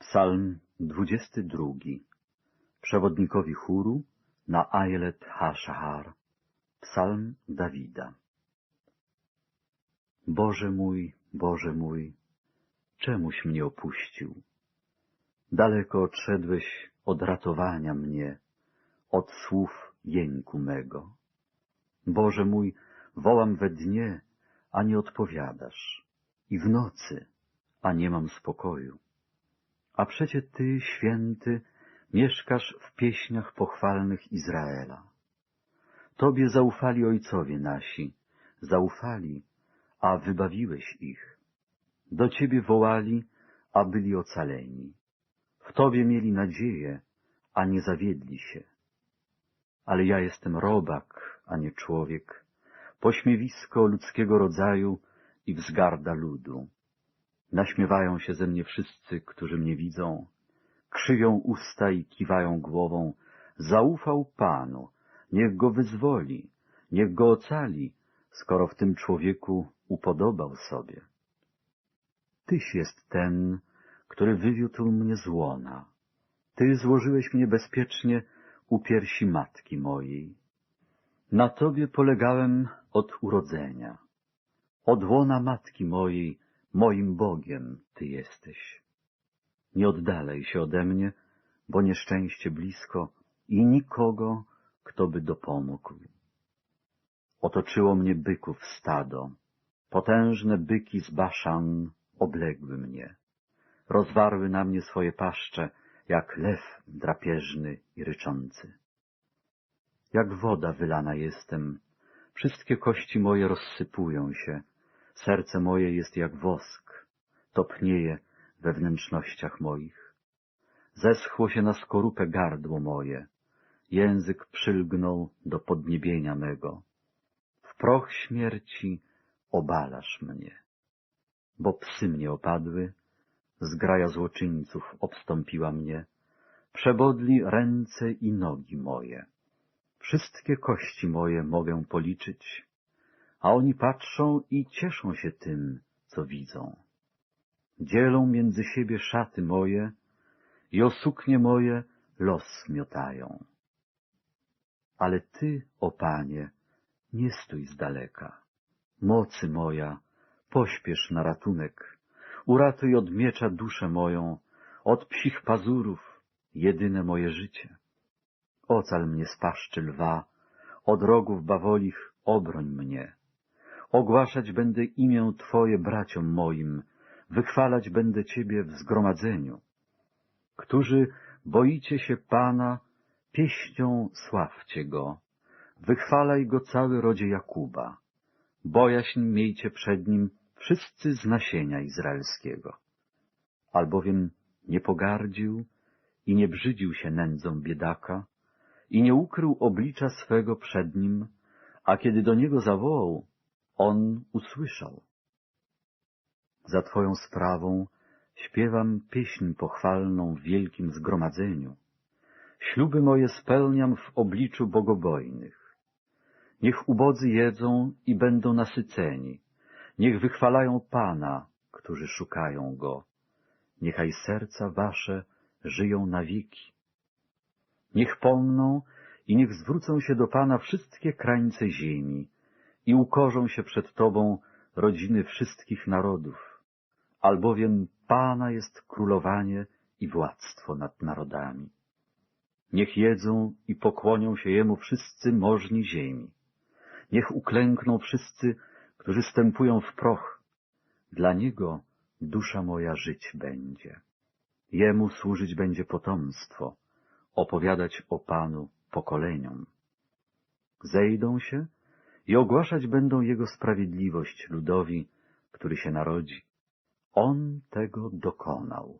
Psalm 22. Przewodnikowi chóru na Ailet ha-Shahar. Psalm Dawida. Boże mój, Boże mój, czemuś mnie opuścił? Daleko odszedłeś od ratowania mnie, od słów jęku mego. Boże mój, wołam we dnie, a nie odpowiadasz, i w nocy, a nie mam spokoju. A przecie Ty, święty, mieszkasz w pieśniach pochwalnych Izraela. Tobie zaufali ojcowie nasi, zaufali, a wybawiłeś ich. Do Ciebie wołali, a byli ocaleni. W Tobie mieli nadzieję, a nie zawiedli się. Ale ja jestem robak, a nie człowiek, pośmiewisko ludzkiego rodzaju i wzgarda ludu. Naśmiewają się ze mnie wszyscy, którzy mnie widzą, krzywią usta i kiwają głową. Zaufał Panu, niech go wyzwoli, niech go ocali, skoro w tym człowieku upodobał sobie. Tyś jest ten, który wywiódł mnie z łona. Ty złożyłeś mnie bezpiecznie u piersi matki mojej. Na Tobie polegałem od urodzenia. Od łona matki mojej moim Bogiem Ty jesteś. Nie oddalej się ode mnie, bo nieszczęście blisko i nikogo, kto by dopomógł. Otoczyło mnie byków stado, potężne byki z Baszan obległy mnie. Rozwarły na mnie swoje paszcze, jak lew drapieżny i ryczący. Jak woda wylana jestem, wszystkie kości moje rozsypują się, serce moje jest jak wosk, topnieje we wnętrznościach moich. Zeschło się na skorupę gardło moje, język przylgnął do podniebienia mego. W proch śmierci obalasz mnie. Bo psy mnie opadły, zgraja złoczyńców obstąpiła mnie, przebodli ręce i nogi moje. Wszystkie kości moje mogę policzyć, a oni patrzą i cieszą się tym, co widzą. Dzielą między siebie szaty moje i o suknie moje los miotają. Ale Ty, o Panie, nie stój z daleka. Mocy moja, pośpiesz na ratunek. Uratuj od miecza duszę moją, od psich pazurów, jedyne moje życie. Ocal mnie z paszczy lwa, od rogów bawolich obroń mnie. Ogłaszać będę imię Twoje braciom moim, wychwalać będę Ciebie w zgromadzeniu. Którzy boicie się Pana, pieścią sławcie Go, wychwalaj Go cały rodzie Jakuba. Bojaźń miejcie przed Nim wszyscy z nasienia izraelskiego. Albowiem nie pogardził i nie brzydził się nędzą biedaka i nie ukrył oblicza swego przed Nim, a kiedy do Niego zawołał, On usłyszał. Za Twoją sprawą śpiewam pieśń pochwalną w wielkim zgromadzeniu. Śluby moje spełniam w obliczu bogobojnych. Niech ubodzy jedzą i będą nasyceni. Niech wychwalają Pana, którzy szukają Go. Niechaj serca Wasze żyją na wieki. Niech pomną i niech zwrócą się do Pana wszystkie krańce ziemi i ukorzą się przed Tobą rodziny wszystkich narodów, albowiem Pana jest królowanie i władztwo nad narodami. Niech jedzą i pokłonią się Jemu wszyscy możni ziemi. Niech uklękną wszyscy, którzy stępują w proch. Dla Niego dusza moja żyć będzie. Jemu służyć będzie potomstwo, opowiadać o Panu pokoleniom. Zejdą się i ogłaszać będą Jego sprawiedliwość ludowi, który się narodzi. On tego dokonał.